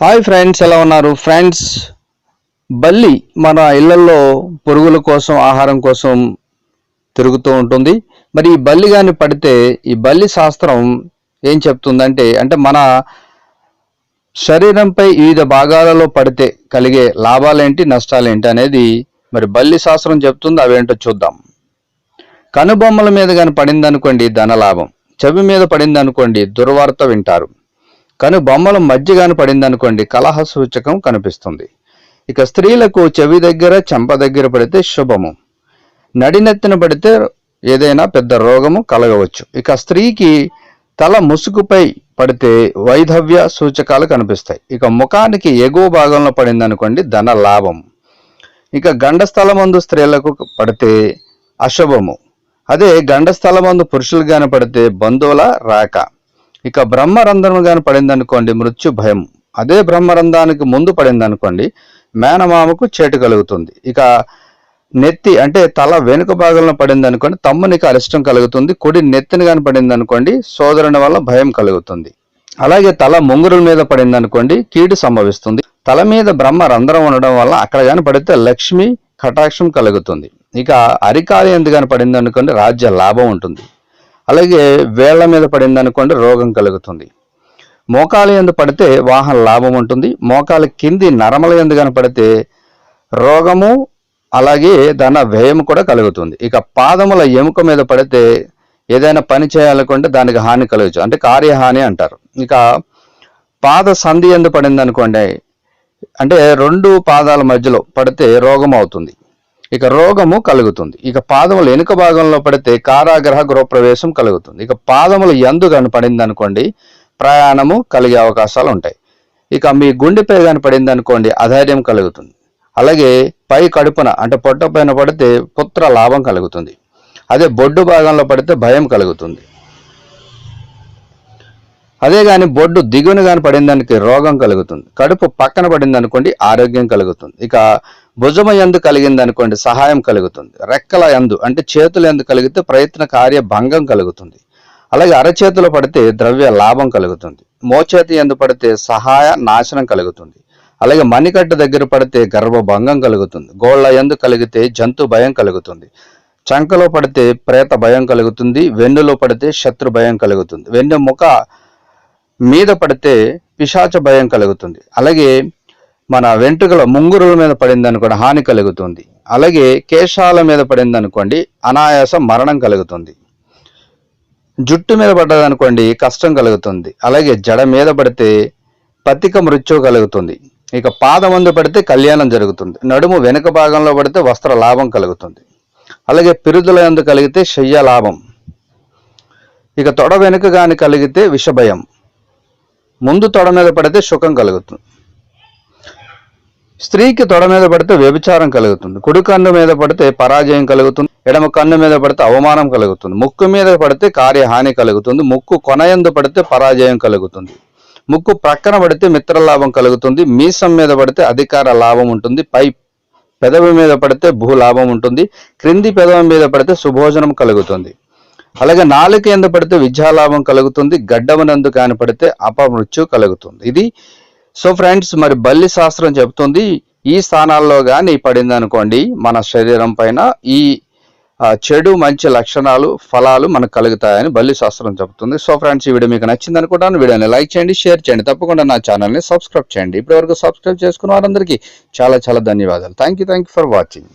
Hi friends ఎలా ఉన్నారు? Friends బల్లి మన ఇళ్ళలో పురుగుల కోసం ఆహారం కోసం తిరుగుతూ ఉంటుంది. మరి ఈ బల్లి కానీ పడితే ఈ బల్లి శాస్త్రం ఏం చెప్తుందంటే అంటే మన శరీరంపై వివిధ భాగాలలో పడితే కలిగే లాభాలేంటి నష్టాలేంటి అనేది మరి బల్లి శాస్త్రం చెప్తుంది అవేంటో చూద్దాం. కనుబొమ్మల మీద కానీ పడింది అనుకోండి ధనలాభం చెవి మీద పడింది అనుకోండి దుర్వార్త వింటారు. కను బొమ్మల మధ్య కానీ పడింది అనుకోండి కలహ సూచకం కనిపిస్తుంది. ఇక స్త్రీలకు చెవి దగ్గర చెంప దగ్గర పడితే శుభము. నడినెత్తిన పడితే ఏదైనా పెద్ద రోగము కలగవచ్చు. ఇక స్త్రీకి తల ముసుగుపై పడితే వైధవ్య సూచకాలు కనిపిస్తాయి. ఇక ముఖానికి ఎగువ భాగంలో పడింది అనుకోండి ధన లాభం ఇక గండస్థలమందు స్త్రీలకు పడితే అశుభము. అదే గండస్థలమందు పురుషులు గాని పడితే బంధువుల రాక. ఇక బ్రహ్మరంధ్రము గాని పడింది అనుకోండి మృత్యు భయం. అదే బ్రహ్మరంధానికి ముందు పడిందనుకోండి మేనమామకు చేటు కలుగుతుంది. ఇక నెత్తి అంటే తల వెనుక భాగంలో పడింది అనుకోండి తమ్మునికి అరిష్టం కలుగుతుంది. కుడి నెత్తిని కాని పడింది అనుకోండి సోదరుని వల్ల భయం కలుగుతుంది. అలాగే తల ముంగురుల మీద పడింది అనుకోండి కీడు సంభవిస్తుంది. తల మీద బ్రహ్మ రంధ్రం ఉండడం వల్ల అక్కడ కాని పడితే లక్ష్మి కటాక్షం కలుగుతుంది. ఇక అరికాలి ఎందుకు గాని పడింది అనుకోండి రాజ్య లాభం ఉంటుంది. అలాగే వేళ్ళ మీద పడింది అనుకోండి రోగం కలుగుతుంది. మోకాలు ఎందు పడితే వాహన లాభం ఉంటుంది. మోకాల కింది నరమల ఎందు కనపడితే రోగము అలాగే దాని వ్యయం కూడా కలుగుతుంది. ఇక పాదముల ఎముక మీద పడితే ఏదైనా పని చేయాలనుకుంటే దానికి హాని కలగచ్చు అంటే కార్యహాని అంటారు. ఇక పాద సంధి ఎందు పడింది అనుకోండి అంటే రెండు పాదాల మధ్యలో పడితే రోగం అవుతుంది ఇక రోగము కలుగుతుంది. ఇక పాదముల వెనుక భాగంలో పడితే కారాగ్రహ గృహప్రవేశం కలుగుతుంది. ఇక పాదములు ఎందు కానీ పడింది అనుకోండి ప్రయాణము కలిగే అవకాశాలు ఉంటాయి. ఇక మీ గుండెపై కానీ పడింది అనుకోండి అధైర్యం కలుగుతుంది. అలాగే పై కడుపున అంటే పొట్ట పైన పడితే పుత్ర లాభం కలుగుతుంది. అదే బొడ్డు భాగంలో పడితే భయం కలుగుతుంది. అదే కానీ బొడ్డు దిగున కాని పడిందానికి రోగం కలుగుతుంది. కడుపు పక్కన పడింది అనుకోండి ఆరోగ్యం కలుగుతుంది. ఇక భుజమ ఎందు కలిగింది అనుకోండి సహాయం కలుగుతుంది. రెక్కల ఎందు అంటే చేతుల ఎందు కలిగితే ప్రయత్న కార్య భంగం కలుగుతుంది. అలాగే అరచేతిలో పడితే ద్రవ్య లాభం కలుగుతుంది. మోచేతి ఎందు పడితే సహాయ నాశనం కలుగుతుంది. అలాగే మణికట్టు దగ్గర పడితే గర్భభంగం కలుగుతుంది. గోళ్ళ ఎందు కలిగితే జంతు భయం కలుగుతుంది. చంకలో పడితే ప్రేత భయం కలుగుతుంది. వెన్నులో పడితే శత్రు భయం కలుగుతుంది. వెన్ను ముఖ మీద పడితే పిశాచ భయం కలుగుతుంది. అలాగే మన వెంట్రుకల ముంగురుల మీద పడిందనుకోండి హాని కలుగుతుంది. అలాగే కేశాల మీద పడిందనుకోండి అనాయాస మరణం కలుగుతుంది. జుట్టు మీద పడ్డదనుకోండి కష్టం కలుగుతుంది. అలాగే జడ మీద పడితే పతిక మృత్యు కలుగుతుంది. ఇక పాదమందు పడితే కళ్యాణం జరుగుతుంది. నడుము వెనుక భాగంలో పడితే వస్త్ర లాభం కలుగుతుంది. అలాగే పిరుదుల ఎందు కలిగితే శయ్య లాభం. ఇక తొడ వెనుక కానీ కలిగితే విషభయం ముందు తొడ మీద పడితే సుఖం కలుగుతుంది. స్త్రీకి తొడ మీద పడితే వ్యభిచారం కలుగుతుంది. కుడి కన్ను మీద పడితే పరాజయం కలుగుతుంది. ఎడమ కన్ను మీద పడితే అవమానం కలుగుతుంది. ముక్కు మీద పడితే కార్యహాని కలుగుతుంది. ముక్కు కొనయందు పడితే పరాజయం కలుగుతుంది. ముక్కు ప్రక్కన పడితే మిత్రలాభం కలుగుతుంది. మీసం మీద పడితే అధికార లాభం ఉంటుంది. పై పెదవి మీద పడితే భూ లాభం ఉంటుంది. క్రింది పెదవి మీద పడితే సుభోజనం కలుగుతుంది. అలాగే నాలుక ఎందు పడితే విద్యాలాభం కలుగుతుంది గడ్డమనందు కాని పడితే అపమృత్యు కలుగుతుంది. ఇది సో ఫ్రెండ్స్ మరి బల్లి శాస్త్రం చెబుతుంది ఈ స్థానాల్లో కానీ పడింది అనుకోండి మన శరీరం పైన ఈ చెడు మంచి లక్షణాలు ఫలాలు మనకు కలుగుతాయని బల్లి శాస్త్రం చెబుతుంది. సో ఫ్రెండ్స్ ఈ వీడియో మీకు నచ్చింది అనుకుంటాను వీడియోని లైక్ చేయండి షేర్ చేయండి తప్పకుండా నా ఛానల్ని సబ్స్క్రైబ్ చేయండి. ఇప్పటివరకు సబ్స్క్రైబ్ చేసుకున్న వారందరికీ చాలా చాలా ధన్యవాదాలు. Thank you thank you for watching.